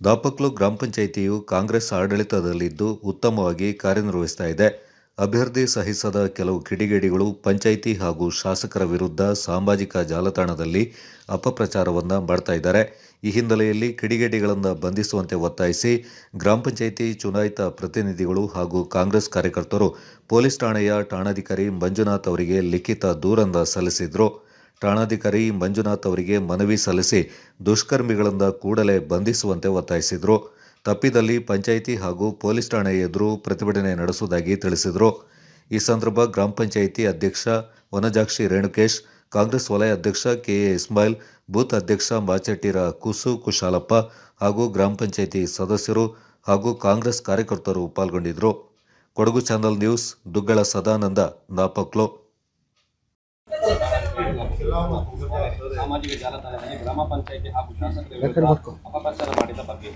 ದಾಪಕ್ಲು ಗ್ರಾಮ ಪಂಚಾಯಿತಿಯು ಕಾಂಗ್ರೆಸ್ ಆಡಳಿತದಲ್ಲಿದ್ದು ಉತ್ತಮವಾಗಿ ಕಾರ್ಯನಿರ್ವಹಿಸ್ತಾ ಇದೆ. ಅಭ್ಯರ್ಥಿ ಸಹಿಸದ ಕೆಲವು ಕಿಡಿಗೇಡಿಗಳು ಪಂಚಾಯಿತಿ ಹಾಗೂ ಶಾಸಕರ ವಿರುದ್ಧ ಸಾಮಾಜಿಕ ಜಾಲತಾಣದಲ್ಲಿ ಅಪಪ್ರಚಾರವನ್ನು ಮಾಡ್ತಾ ಇದ್ದಾರೆ. ಈ ಹಿನ್ನೆಲೆಯಲ್ಲಿ ಕಿಡಿಗೇಡಿಗಳನ್ನು ಬಂಧಿಸುವಂತೆ ಒತ್ತಾಯಿಸಿ ಗ್ರಾಮ ಪಂಚಾಯಿತಿ ಚುನಾಯಿತ ಪ್ರತಿನಿಧಿಗಳು ಹಾಗೂ ಕಾಂಗ್ರೆಸ್ ಕಾರ್ಯಕರ್ತರು ಪೊಲೀಸ್ ಠಾಣೆಯ ಠಾಣಾಧಿಕಾರಿ ಮಂಜುನಾಥ್ ಅವರಿಗೆ ಲಿಖಿತ ದೂರನ್ನು ಸಲ್ಲಿಸಿದ್ರು. ಠಾಣಾಧಿಕಾರಿ ಮಂಜುನಾಥ್ ಅವರಿಗೆ ಮನವಿ ಸಲ್ಲಿಸಿ ದುಷ್ಕರ್ಮಿಗಳಿಂದ ಕೂಡಲೇ ಬಂಧಿಸುವಂತೆ ಒತ್ತಾಯಿಸಿದರು. ತಪ್ಪಿದಲ್ಲಿ ಪಂಚಾಯಿತಿ ಹಾಗೂ ಪೊಲೀಸ್ ಠಾಣೆ ಎದುರು ಪ್ರತಿಭಟನೆ ನಡೆಸುವುದಾಗಿ ತಿಳಿಸಿದರು. ಈ ಸಂದರ್ಭ ಗ್ರಾಮ ಪಂಚಾಯಿತಿ ಅಧ್ಯಕ್ಷ ವನಜಾಕ್ಷಿ ರೇಣುಕೇಶ್, ಕಾಂಗ್ರೆಸ್ ವಲಯ ಅಧ್ಯಕ್ಷ ಕೆಎ ಇಸ್ಮಾಯಿಲ್, ಬೂತ್ ಅಧ್ಯಕ್ಷ ಮಾಚೆಟ್ಟಿರ ಕುಸು ಕುಶಾಲಪ್ಪ ಹಾಗೂ ಗ್ರಾಮ ಪಂಚಾಯಿತಿ ಸದಸ್ಯರು ಹಾಗೂ ಕಾಂಗ್ರೆಸ್ ಕಾರ್ಯಕರ್ತರು ಪಾಲ್ಗೊಂಡಿದ್ದರು ಕೊಡಗು ಚಾನಲ್ ನ್ಯೂಸ್, ದುಗ್ಗಳ ಸದಾನಂದ, ನಾಪಕ್ಲೋ. ಸಾಮಾಜಿಕ ಜಾಲತಾಣದಲ್ಲಿ ಗ್ರಾಮ ಪಂಚಾಯಿತಿ ಹಾಗೂ ಶಾಸಕರ ವಿರುದ್ಧ ಅಪಪ್ರಚಾರ ಮಾಡಿದ ಬಗ್ಗೆ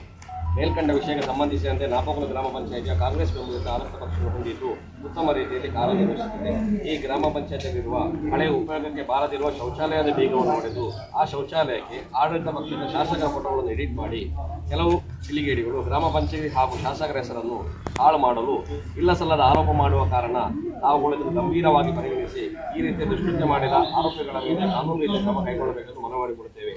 ಮೇಲ್ಕಂಡ ವಿಷಯಕ್ಕೆ ಸಂಬಂಧಿಸಿದಂತೆ ನಾಪಕುಲ ಗ್ರಾಮ ಪಂಚಾಯಿತಿಯ ಕಾಂಗ್ರೆಸ್ ಬೆಂಬಲಿತ ಆಡಳಿತ ಪಕ್ಷವನ್ನು ಹೊಂದಿದ್ದು ಉತ್ತಮ ರೀತಿಯಲ್ಲಿ ಕಾರ್ಯನಿರ್ವಹಿಸುತ್ತಿದೆ. ಈ ಗ್ರಾಮ ಪಂಚಾಯತಿಯಲ್ಲಿರುವ ಹಳೆಯ ಉಪಯೋಗಕ್ಕೆ ಬಾರದಿರುವ ಶೌಚಾಲಯದ ಬೀಗವನ್ನು ಹೊಡೆದು ಆ ಶೌಚಾಲಯಕ್ಕೆ ಆಡಳಿತ ಪಕ್ಷದ ಶಾಸಕರ ಫೋಟೋಗಳನ್ನು ಎಡಿಟ್ ಮಾಡಿ ಕೆಲವು ಕಿಲಿಗೇಡಿಗಳು ಗ್ರಾಮ ಪಂಚಾಯತಿ ಹಾಗೂ ಶಾಸಕರ ಹೆಸರನ್ನು ಹಾಳು ಮಾಡಲು ಇಲ್ಲ ಸಲ್ಲದ ಆರೋಪ ಮಾಡುವ ಕಾರಣ ಅವುಗಳನ್ನು ಗಂಭೀರವಾಗಿ ಪರಿಗಣಿಸಿ ಈ ರೀತಿಯ ದುಷ್ಕೃತ್ಯ ಮಾಡಿದ ಆರೋಪಿಗಳ ಮೇಲೆ ಕಾನೂನು ರೀತಿಯ ಕ್ರಮ ಕೈಗೊಳ್ಳಬೇಕೆಂದು ಮನವಿ ಮಾಡಿಕೊಡುತ್ತೇವೆ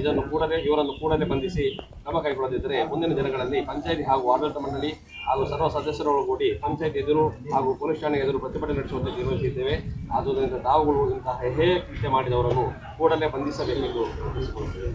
ಇದನ್ನು ಕೂಡಲೇ ಇವರನ್ನು ಕೂಡಲೇ ಬಂಧಿಸಿ ಕ್ರಮ ಕೈಗೊಳ್ಳದಿದ್ದರೆ ಮುಂದಿನ ದಿನಗಳಲ್ಲಿ ಪಂಚಾಯಿತಿ ಹಾಗೂ ಆಡಳಿತ ಮಂಡಳಿ ಹಾಗೂ ಸರ್ವ ಸದಸ್ಯರು ಕೂಡಿ ಪಂಚಾಯತ್ ಎದುರು ಹಾಗೂ ಪೊಲೀಸ್ ಠಾಣೆ ಎದುರು ಪ್ರತಿಭಟನೆ ನಡೆಸುವಂತೆ ನಿರ್ವಹಿಸಿದ್ದೇವೆ ಆದುದರಿಂದ ತಾವುಗಳು ಇಂತಹ ಹೇಯ ಕೃತ್ಯ ಮಾಡಿದವರನ್ನು ಕೂಡಲೇ ಬಂಧಿಸಬೇಕೆಂದು ತಿಳಿಸಿಕೊಡುತ್ತೇವೆ